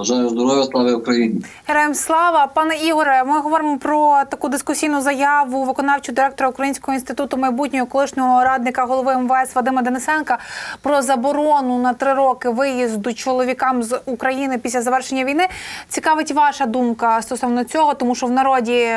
Бажаю здоров'я, слава Україні. Героям слава, пане Ігоре. Ми говоримо про таку дискусійну заяву виконавчого директора Українського інституту майбутнього колишнього радника голови МВС Вадима Денисенка про заборону на три роки виїзду чоловікам з України після завершення війни. Цікавить ваша думка стосовно цього, тому що в народі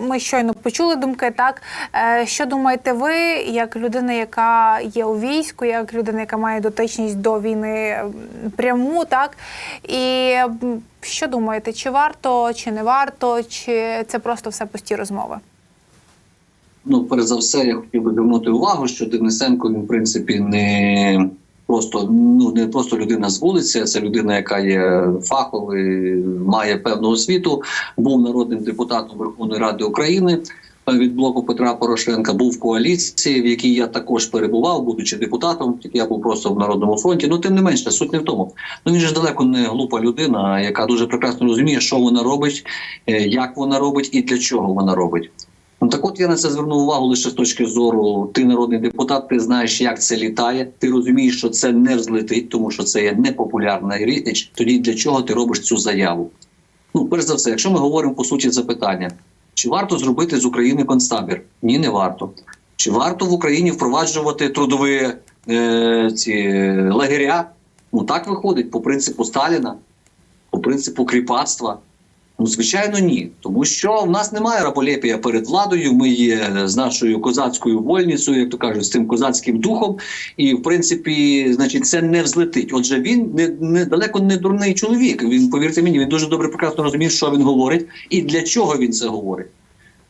ми щойно почули думки. Так Е, що думаєте ви, як людина, яка є у війську, як людина, яка має дотичність до війни пряму, так і що думаєте, чи варто, чи не варто, чи це просто все пусті розмови? Ну, перш за все, я хотів би звернути увагу, що Денисенко він, в принципі, не просто ну не просто людина з вулиці, а це людина, яка є фаховий, має певну освіту, був народним депутатом Верховної Ради України. Е, Від блоку Петра Порошенка був в коаліції, в якій я також перебував, будучи депутатом. Я був просто в народному фронті. Ну тим не менше, суть не в тому. Ну він ж далеко не глупа людина, яка дуже прекрасно розуміє, що вона робить, е, як вона робить і для чого вона робить. Ну так от я на це звернув увагу лише з точки зору. Ти народний депутат, ти знаєш, як це літає. Ти розумієш, що це не взлетить, тому що це є непопулярна річ. Тоді для чого ти робиш цю заяву? Ну, перш за все, якщо ми говоримо по суті запитання, чи варто зробити з України концтабір? Ні, не варто. Чи варто в Україні впроваджувати трудові е, ці лагеря? Ну так виходить по принципу Сталіна, по принципу кріпацтва. Ну, звичайно, ні, тому що в нас немає раболепія перед владою. Ми є з нашою козацькою вольницею, як то кажуть, з цим козацьким духом. І в принципі, значить, це не взлетить. Отже, він не, не далеко не дурний чоловік. Він повірте мені, він дуже добре прекрасно розуміє, що він говорить і для чого він це говорить.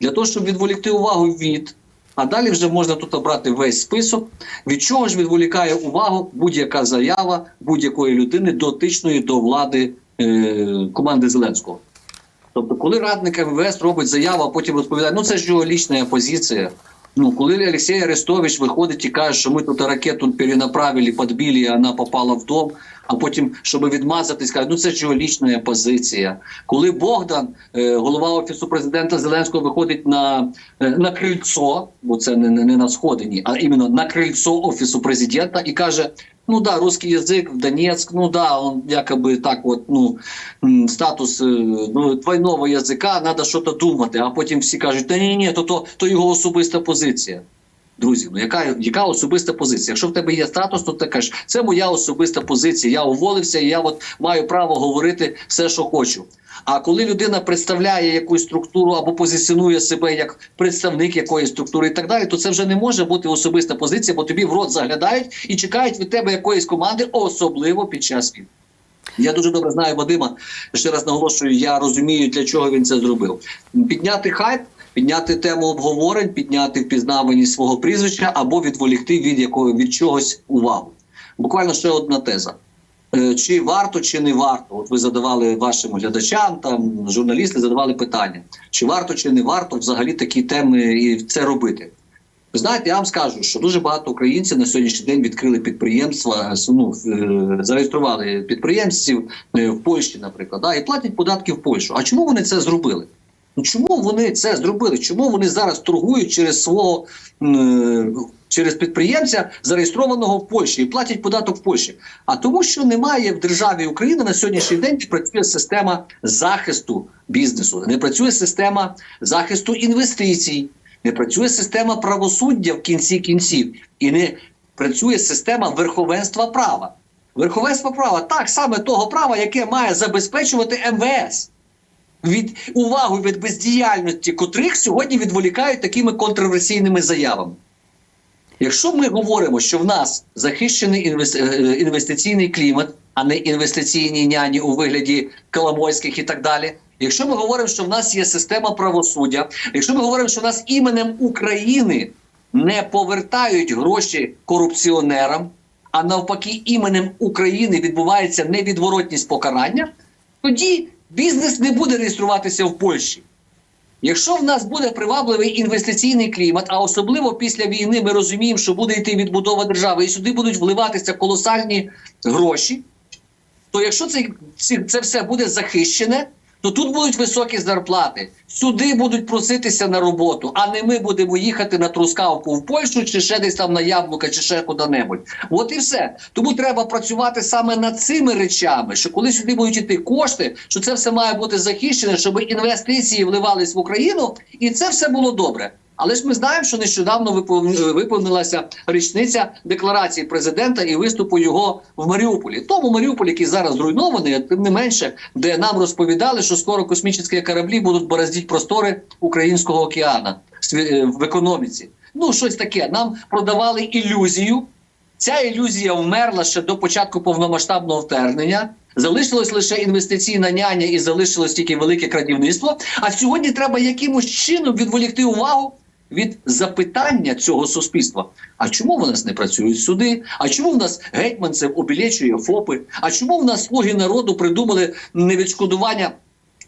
Для того, щоб відволікти увагу від. А далі вже можна тут обрати весь список, від чого ж відволікає увагу будь-яка заява будь-якої людини дотичної до влади е, команди Зеленського. Тобто, коли радник МВС робить заяву, а потім розповідає, ну це ж його лічна позиція. Ну, коли Олексій Арестович виходить і каже, що ми тут ракету перенаправили, підбили, і вона попала в дом, а потім, щоб відмазатись, каже, ну це ж його лічна позиція. Коли Богдан, е, голова офісу президента Зеленського, виходить на, е, на крильцо, бо це не, не на сходині, а іменно на крильцо офісу президента, і каже: ну да, русский язык в Донецк, ну да, он якобы так, вот, ну статус е, ну, двойного язика, треба щось думати. А потім всі кажуть, та ні, ні, то, то, то його особиста позиція. Друзі, ну яка, яка особиста позиція? Якщо в тебе є статус, то ти кажеш, це моя особиста позиція. Я уволився, і я от маю право говорити все, що хочу. А коли людина представляє якусь структуру або позиціонує себе як представник якоїсь структури і так далі, то це вже не може бути особиста позиція, бо тобі в рот заглядають і чекають від тебе якоїсь команди, особливо під час війни. Я дуже добре знаю Вадима. Ще раз наголошую, я розумію, для чого він це зробив. Підняти хайп, підняти тему обговорень, підняти впізнаваність свого прізвища або відволікти від якого від чогось увагу. Буквально ще одна теза. Е, Чи варто, чи не варто? От ви задавали вашим глядачам, там журналісти задавали питання: чи варто, чи не варто взагалі такі теми і це робити? Ви знаєте, я вам скажу, що дуже багато українців на сьогоднішній день відкрили підприємства, ну, е, зареєстрували підприємців е, в Польщі, наприклад, да, і платять податки в Польщу. А чому вони це зробили? Ну чому вони це зробили? Чому вони зараз торгують через свого е, через підприємця, зареєстрованого в Польщі, і платять податок в Польщі? А тому, що немає в державі України на сьогоднішній день не працює система захисту бізнесу, не працює система захисту інвестицій, не працює система правосуддя в кінці кінців, і не працює система верховенства права. Верховенство права так саме того права, яке має забезпечувати МВС від увагу від бездіяльності котрих сьогодні відволікають такими контроверсійними заявами. Якщо ми говоримо, що в нас захищений е, інвестиційний клімат, а не інвестиційні няні у вигляді Коломойських і так далі. Якщо ми говоримо, що в нас є система правосуддя, якщо ми говоримо, що в нас іменем України не повертають гроші корупціонерам, а навпаки, іменем України відбувається невідворотність покарання, тоді бізнес не буде реєструватися в Польщі. Якщо в нас буде привабливий інвестиційний клімат, а особливо після війни ми розуміємо, що буде йти відбудова держави, і сюди будуть вливатися колосальні гроші, то якщо це, це все буде захищене, то тут будуть високі зарплати. Сюди будуть проситися на роботу, а не ми будемо їхати на трускавку в Польщу чи ще десь там на яблука, чи ще куди-небудь. От і все. Тому треба працювати саме над цими речами, що коли сюди будуть йти кошти, що це все має бути захищене, щоб інвестиції вливались в Україну, і це все було добре. Але ж ми знаємо, що нещодавно випов- виповнилася річниця декларації президента і виступу його в Маріуполі. Тому Маріуполь, який зараз зруйнований, тим не менше, де нам розповідали, що скоро космічні кораблі будуть бороздити простори українського океана е, в економіці. Ну щось таке. Нам продавали ілюзію. Ця ілюзія вмерла ще до початку повномасштабного вторгнення. Залишилось лише інвестиційна няня і залишилось тільки велике крадівництво. А сьогодні треба якимось чином відволікти увагу від запитання цього суспільства. А чому в нас не працюють суди? А чому в нас гетьманцев обілечує ФОПи? А чому в нас слуги народу придумали невідшкодування?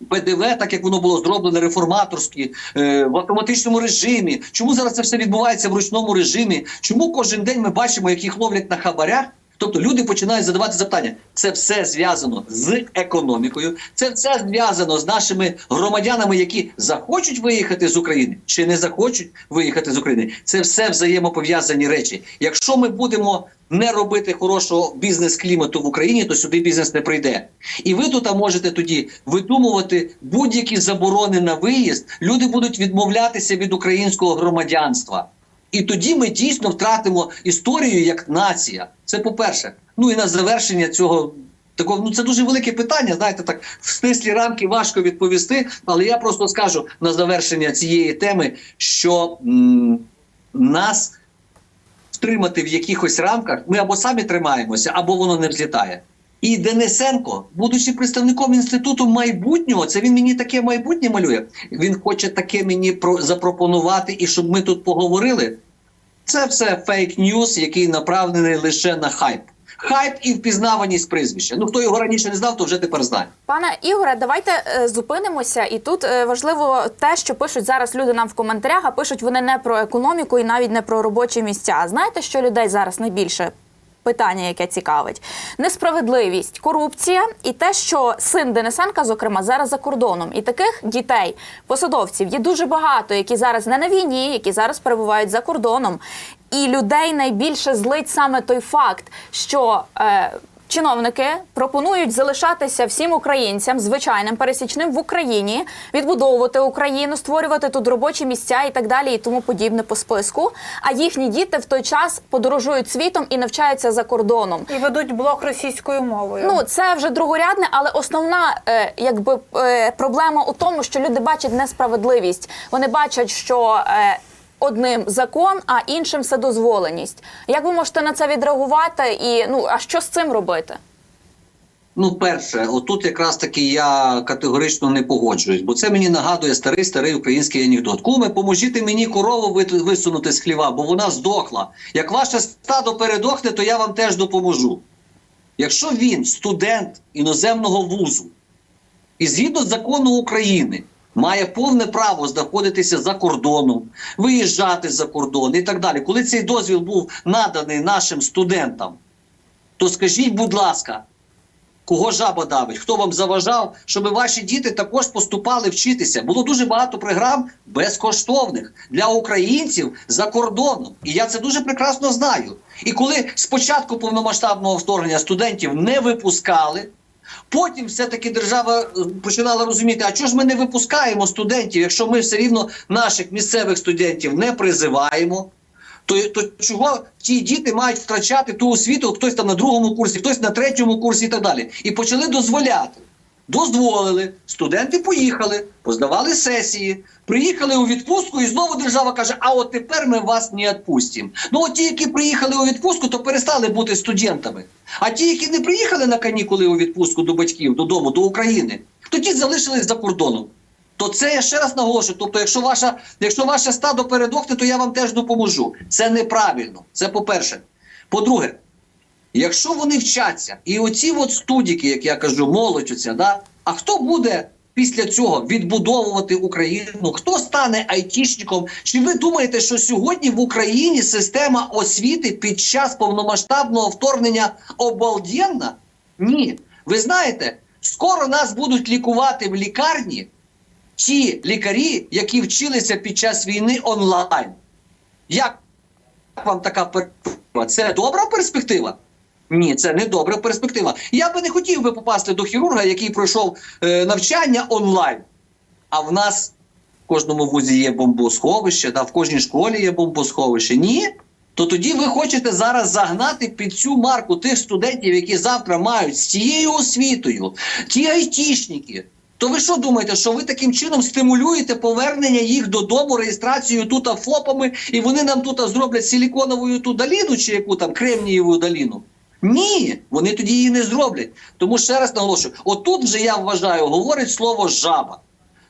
ПДВ, так як воно було зроблено реформаторськи, е, в автоматичному режимі. Чому зараз це все відбувається в ручному режимі? Чому кожен день ми бачимо, як їх ловлять на хабарях? Тобто люди починають задавати запитання. Це все зв'язано з економікою, це все зв'язано з нашими громадянами, які захочуть виїхати з України чи не захочуть виїхати з України. Це все взаємопов'язані речі. Якщо ми будемо не робити хорошого бізнес-клімату в Україні, то сюди бізнес не прийде. І ви тут можете тоді видумувати будь-які заборони на виїзд. Люди будуть відмовлятися від українського громадянства. І тоді ми дійсно втратимо історію як нація. Це по-перше. Ну і на завершення цього такого, ну це дуже велике питання. Знаєте, так в стислі рамки важко відповісти. Але я просто скажу на завершення цієї теми, що м, нас втримати в якихось рамках, ми або самі тримаємося, або воно не взлітає. І Денисенко, будучи представником інституту майбутнього, це він мені таке майбутнє малює. Він хоче таке мені про запропонувати, і щоб ми тут поговорили. Це все фейк ньюс, який направлений лише на хайп. Хайп і впізнаваність прізвища. Ну хто його раніше не знав, то вже тепер знає. Пане Ігоре, давайте е, зупинимося. І тут е, важливо те, що пишуть зараз люди нам в коментарях, а пишуть вони не про економіку і навіть не про робочі місця. Знаєте, що людей зараз найбільше? Питання, яке цікавить, несправедливість, корупція і те, що син Денисенка, зокрема, зараз за кордоном, і таких дітей, посадовців є дуже багато, які зараз не на війні, які зараз перебувають за кордоном. І людей найбільше злить саме той факт, що е, чиновники пропонують залишатися всім українцям, звичайним пересічним в Україні, відбудовувати Україну, створювати тут робочі місця і так далі, і тому подібне по списку. А їхні діти в той час подорожують світом і навчаються за кордоном. І ведуть блог російською мовою. Ну це вже другорядне, але основна е, якби е, проблема у тому, що люди бачать несправедливість. Вони бачать, що е, одним закон, а іншим вседозволеність. Як ви можете на це відреагувати? І ну а що з цим робити? Ну, перше, отут якраз таки я категорично не погоджуюсь, бо це мені нагадує старий старий український анекдот. Куме, поможіть мені корову висунути з хліва, бо вона здохла. Як ваше стадо передохне, то я вам теж допоможу. Якщо він студент іноземного вузу і згідно закону України має повне право знаходитися за кордоном, виїжджати за кордон і так далі. Коли цей дозвіл був наданий нашим студентам, то скажіть, будь ласка, кого жаба давить, хто вам заважав, щоб ваші діти також поступали вчитися. Було дуже багато програм безкоштовних для українців за кордоном. І я це дуже прекрасно знаю. І коли спочатку повномасштабного вторгнення студентів не випускали. Потім все-таки держава е, починала розуміти, а чого ж ми не випускаємо студентів, якщо ми все рівно наших місцевих студентів не призиваємо, то, то чого ті діти мають втрачати ту освіту, хтось там на другому курсі, хтось на третьому курсі і так далі. І почали дозволяти. Дозволили, студенти поїхали, поздавали сесії, приїхали у відпустку, і знову держава каже: а от тепер ми вас не відпустимо. Ну, от ті, які приїхали у відпустку, то перестали бути студентами. А ті, які не приїхали на канікули у відпустку до батьків, додому, до України, то ті залишились за кордоном. То це я ще раз наголошую. Тобто, якщо ваша, якщо ваше стадо передохне, то я вам теж допоможу. Це неправильно. Це по-перше. По-друге, якщо вони вчаться, і оці от студіки, як я кажу, молодь оця, да, а хто буде після цього відбудовувати Україну? Хто стане айтішником? Чи ви думаєте, що сьогодні в Україні система освіти під час повномасштабного вторгнення обалденна? Ні. Ви знаєте, скоро нас будуть лікувати в лікарні ті лікарі, які вчилися під час війни онлайн. Як вам така перспектива? Це добра перспектива? Ні, це не добра перспектива. Я би не хотів би попасти до хірурга, який пройшов е, навчання онлайн. А в нас в кожному вузі є бомбосховище, да, в кожній школі є бомбосховище. Ні. То тоді ви хочете зараз загнати під цю марку тих студентів, які завтра мають з цією освітою, ті айтішники. То ви що думаєте, що ви таким чином стимулюєте повернення їх додому, реєстрацією тут ФОПами, і вони нам тут зроблять силіконову ту доліну чи яку там кремнієву доліну? Ні, вони тоді її не зроблять. Тому ще раз наголошую: отут вже я вважаю, говорить слово жаба.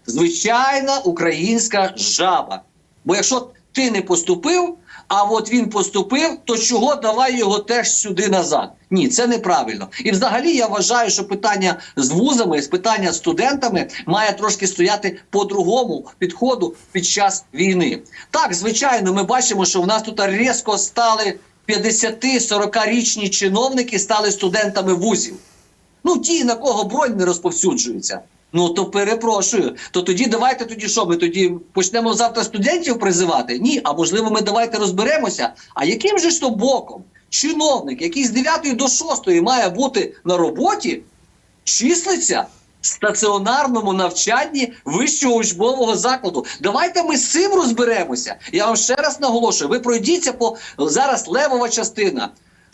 Звичайна українська жаба. Бо якщо ти не поступив, а от він поступив, то чого давай його теж сюди назад? Ні, це неправильно. І взагалі я вважаю, що питання з вузами, з питання з студентами має трошки стояти по-другому підходу під час війни. Так, звичайно, ми бачимо, що в нас тут різко стали 50-40-річні чиновники стали студентами вузів. Ну, ті, на кого бронь не розповсюджується. Ну то перепрошую. То тоді давайте тоді що? Ми тоді почнемо завтра студентів призивати? Ні, а можливо, ми давайте розберемося. А яким же ж то боком чиновник, який з 9 до 6 має бути на роботі, числиться стаціонарному навчанні вищого учбового закладу. Давайте ми з цим розберемося. Я вам ще раз наголошую: ви пройдіться по зараз левова частина,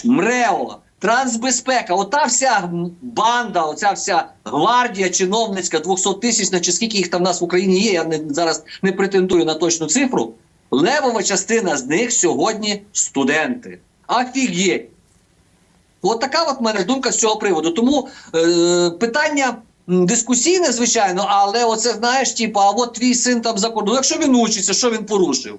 МРЕО. Трансбезпека, ота вся банда, оця вся гвардія чиновницька, 200 тисячна, чи скільки їх там в нас в Україні є, я не, зараз не претендую на точну цифру. Левова частина з них сьогодні студенти. Офігеть! От така от мене думка з цього приводу. Тому е, питання дискусійне, звичайно, але оце знаєш, типу, а от твій син там за кордоном. Якщо він учиться, що він порушив?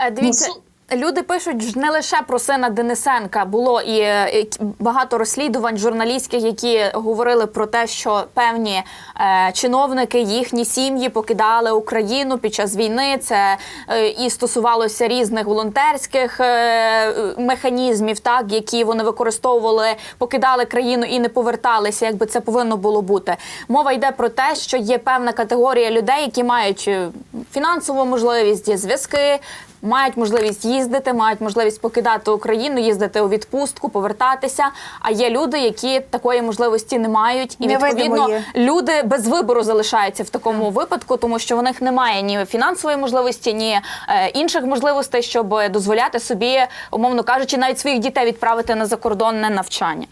Е, Дивіться. Ну, Люди пишуть ж не лише про сина Денисенка. Було і е, багато розслідувань журналістських, які говорили про те, що певні е, чиновники, їхні сім'ї покидали Україну під час війни. Це е, і стосувалося різних волонтерських е, механізмів, так які вони використовували, покидали країну і не поверталися, якби це повинно було бути. Мова йде про те, що є певна категорія людей, які мають е, фінансову можливість, зв'язки мають можливість їздити, мають можливість покидати Україну, їздити у відпустку, повертатися. А є люди, які такої можливості не мають, і відповідно люди без вибору залишаються в такому випадку, тому що в них немає ні фінансової можливості, ні е, інших можливостей, щоб дозволяти собі, умовно кажучи, навіть своїх дітей відправити на закордонне навчання.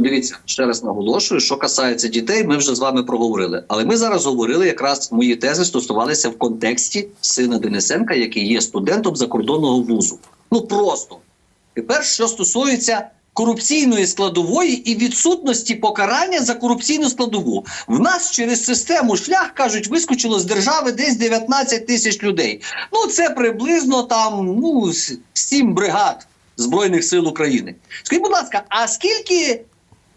Дивіться, ще раз наголошую, що касається дітей, ми вже з вами проговорили. Але ми зараз говорили, якраз мої тези стосувалися в контексті сина Денисенка, який є студентом закордонного вузу. Ну просто тепер, що стосується корупційної складової і відсутності покарання за корупційну складову, в нас через систему шлях кажуть, вискочило з держави десь 19 тисяч людей. Ну це приблизно там ну с- сім бригад збройних сил України. Скажіть, будь ласка, а скільки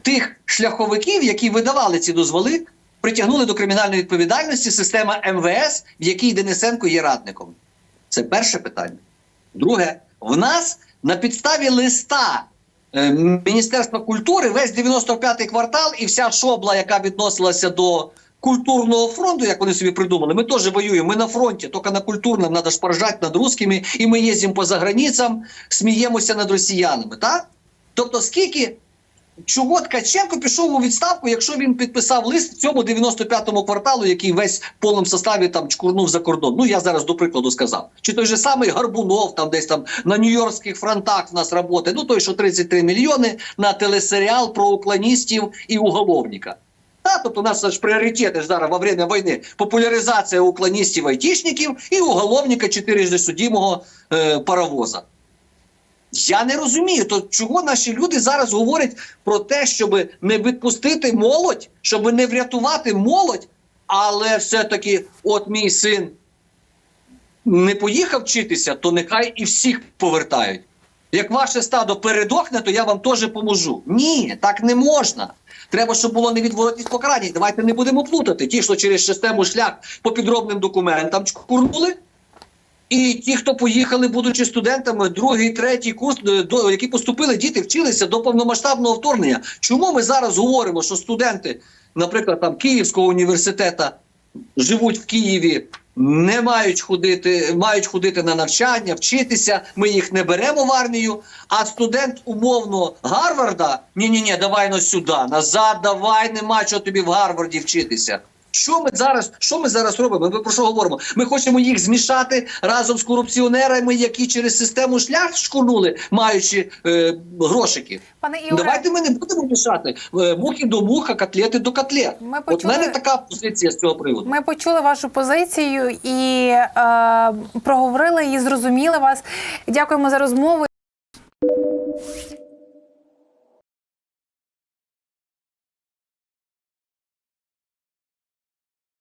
тих шляховиків, які видавали ці дозволи, притягнули до кримінальної відповідальності система МВС, в якій Денисенко є радником? Це перше питання. Друге, в нас на підставі листа е, Міністерства культури весь 95-й квартал і вся шобла, яка відносилася до культурного фронту, як вони собі придумали, ми теж воюємо. Ми на фронті, тільки на культурному треба шпаржати над русскими, і ми їздимо по заграницям, сміємося над росіянами. Так? Тобто, скільки чого Ткаченко пішов у відставку, якщо він підписав лист цьому 95-му кварталу, який весь в повному составі там чкурнув за кордон. Ну я зараз до прикладу сказав. Чи той же самий Гарбунов, там десь там на Нью-Йоркських фронтах в нас роботи. Ну той, що 33 мільйони на телесеріал про уклоністів і уголовника. Та, тобто у нас ж пріоритети зараз во время війни популяризація уклоністів айтішників і уголовника чотирижди судимого е, паровоза. Я не розумію, то чого наші люди зараз говорять про те, щоб не відпустити молодь, щоб не врятувати молодь, але все-таки, от мій син не поїхав вчитися, то нехай і всіх повертають. Як ваше стадо передохне, то я вам теж поможу. Ні, так не можна. Треба, щоб було невідворотність покарання. Давайте не будемо плутати. Ті, що через систему шлях по підробним документам чкурнули, і ті, хто поїхали, будучи студентами, другий, третій курс, е, до які поступили, діти вчилися до повномасштабного вторгнення. Чому ми зараз говоримо, що студенти наприклад, там Київського університету живуть в Києві, не мають ходити, мають ходити на навчання, вчитися. Ми їх не беремо в армію. А студент умовно Гарварда, ні, ні, ні, давай на сюди, назад, давай, нема чого тобі в Гарварді вчитися. Що ми зараз, що ми зараз робимо? Ми про що говоримо? Ми хочемо їх змішати разом з корупціонерами, які через систему шлях шкурнули, маючи е, грошики. Пане Ігоре, Давайте ми не будемо мішати е, мухи до муха, котлети до котлет. Ми От почули- мене така позиція з цього приводу. Ми почули вашу позицію і е, проговорили і зрозуміли вас. Дякуємо за розмову.